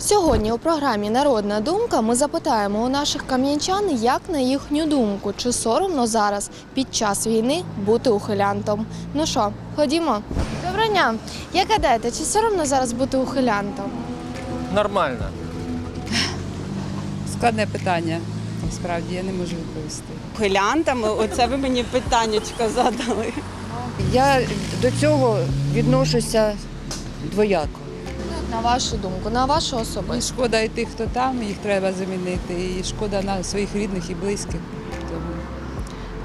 Сьогодні у програмі Народна думка ми запитаємо у наших кам'янчан, як на їхню думку, чи соромно зараз під час війни бути ухилянтом. Ну що, ходімо. Доброго дня. Як гадаєте, чи соромно зараз бути ухилянтом? Нормально. Складне питання. Насправді я не можу відповісти. ухилянтами. Оце ви мені питаннячко задали. Я до цього відношуся двояко. На вашу думку, на вашу І шкода і тих, хто там, їх треба замінити, і шкода на своїх рідних і близьких. Тому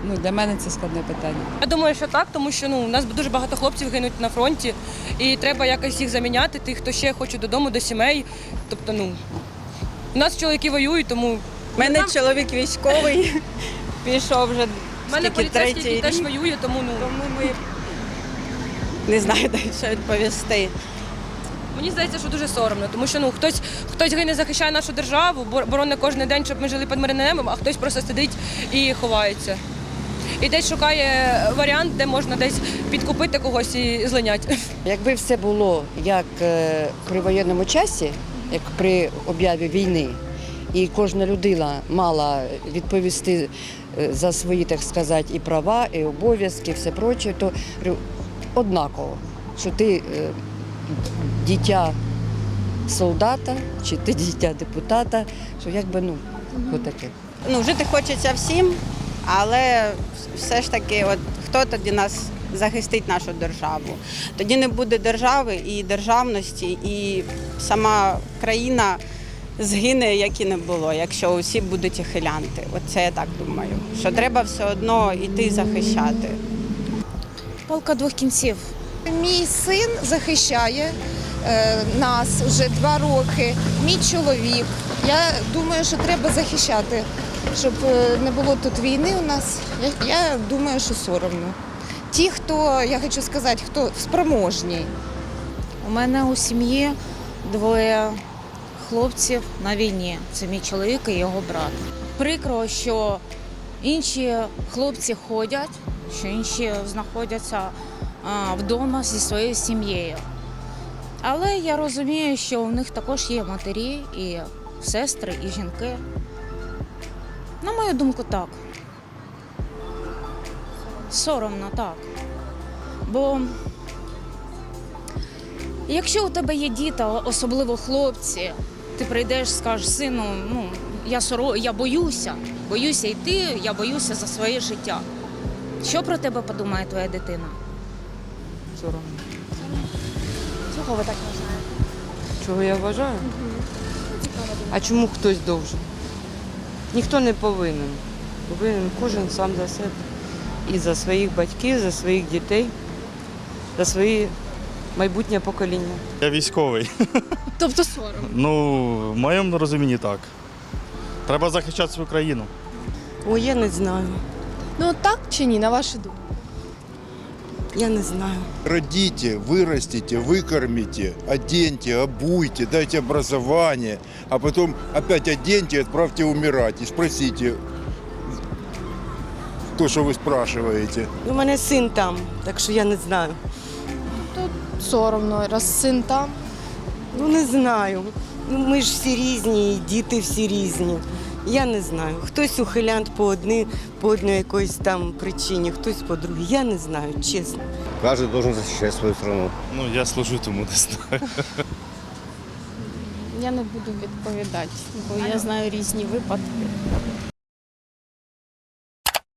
ну, для мене це складне питання. Я думаю, що так, тому що ну у нас дуже багато хлопців гинуть на фронті, і треба якось їх заміняти, тих, хто ще хоче додому, до сімей. Тобто, ну у нас чоловіки воюють, тому У мене чоловік військовий, пішов вже в мене скільки, поліцейський третій який теж воює, тому ну Тому ми не знаю, далі що відповісти. Мені здається, що дуже соромно, тому що ну хтось хтось гине, захищає нашу державу, бор- боронить кожен день, щоб ми жили під мирним небом, а хтось просто сидить і ховається. І десь шукає варіант, де можна десь підкупити когось і злиняти. Якби все було як е, при воєнному часі, як при об'яві війни, і кожна людина мала відповісти е, за свої, так сказати, і права, і обов'язки, все проче, то однаково, що ти е, дитя солдата чи ти дитя депутата, що якби ну, отаке. Ну, жити хочеться всім, але все ж таки, от хто тоді нас захистить нашу державу? Тоді не буде держави і державності, і сама країна згине, як і не було, якщо усі будуть ухилянти. Оце я так думаю. Що треба все одно йти захищати. Палка двох кінців. Мій син захищає е, нас вже два роки. Мій чоловік. Я думаю, що треба захищати, щоб е, не було тут війни у нас. Я, думаю, що соромно. Ті, хто, я хочу сказати, хто спроможні. У мене у сім'ї двоє хлопців на війні. Це мій чоловік і його брат. Прикро, що інші хлопці ходять, що інші знаходяться вдома зі своєю сім'єю. Але я розумію, що у них також є матері і сестри, і жінки. На мою думку, так. Соромно, так. Бо Якщо у тебе є діти, особливо хлопці, ти прийдеш, скажеш, сину, ну я соро, я боюся, боюся йти, я боюся за своє життя. Що про тебе подумає твоя дитина? Соромно. Чого ви так вважаєте? Чого я вважаю? А чому хтось довжен? Ніхто не повинен. Повинен кожен сам за себе. І за своїх батьків, за своїх дітей, за своє майбутнє покоління. Я військовий. Тобто соромно. Ну, в моєму розумінні так. Треба захищати свою країну. Ой, я не знаю. Ну так чи ні, на вашу думку? Я не знаю. Родите, вырастите, выкормите, оденьте, обуйте, дайте образование, а потом опять оденьте и отправьте умирать. И спросите то, что вы спрашиваете. У мене син там, так що я не знаю. Соромно, раз син там. Ну не знаю. Ну ми ж всі різні, і діти всі різні. Я не знаю. Хтось ухилянт по одній, по одній якоїсь там причині, хтось по другій. Я не знаю, чесно. Кожен должен захищати свою страну. Ну, я служу, тому не знаю. Я не буду відповідати, бо я знаю різні випадки.